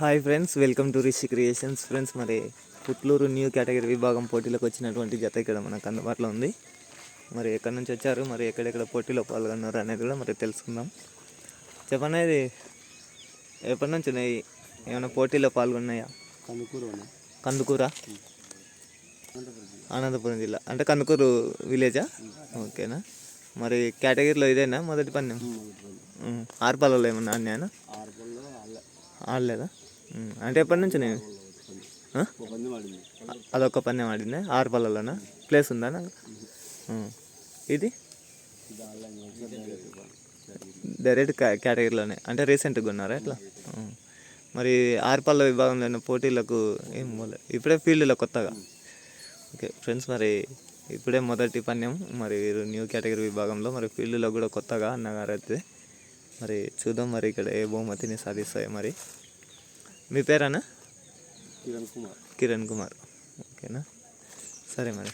Hi friends welcome to Rishi creations friends మరి Putluru new category విభాగం పోటీలకు వచ్చినటువంటి జత ఇక్కడ మనకు అందుబాటులో ఉంది. మరి ఎక్కడి నుంచి వచ్చారు మరి ఎక్కడెక్కడ పోటీలో పాల్గొన్నారు అనేది కూడా మరి తెలుసుకుందాం. చెప్పండి ఇది ఎప్పటి నుంచి ఉన్నాయి? ఏమైనా పోటీలో పాల్గొన్నాయా? కందుకూరు కందుకూర? అనంతపురం జిల్లా. అంటే కందుకూరు విలేజా ఓకేనా? మరి కేటగిరీలో ఇదేనా మొదటి పన్నెం ఉం. ఆరు పళ్ళలో ఏమన్నా అల్ల ఆడలేదా. అంటే ఎప్పటి నుంచి నేను? అదొక పన్నే ఆడిందే ఆరు పళ్ళలోనా? ప్లేస్ ఉందా నాకు? ఇది? డైరెక్ట్ కేటగిరీలోనే. అంటే రీసెంట్గా ఉన్నారా ఎట్లా? మరి ఆరు పళ్ళ విభాగంలో పోటీలకు ఏం పోలే ఇప్పుడే ఫీల్డ్లో కొత్తగా. ఓకే ఫ్రెండ్స్ మరి ఇప్పుడే మొదటి పన్యం మరి న్యూ కేటగిరీ విభాగంలో మరి ఫీల్డ్లో కూడా కొత్తగా అన్నగారు అయితే మరి చూద్దాం మరి ఇక్కడ ఏ బహుమతిని సాధిస్తాయి మరి. మీ పేరేనా? కిరణ్ కుమార్. కిరణ్ కుమార్. ఓకేనా? సరే మరి.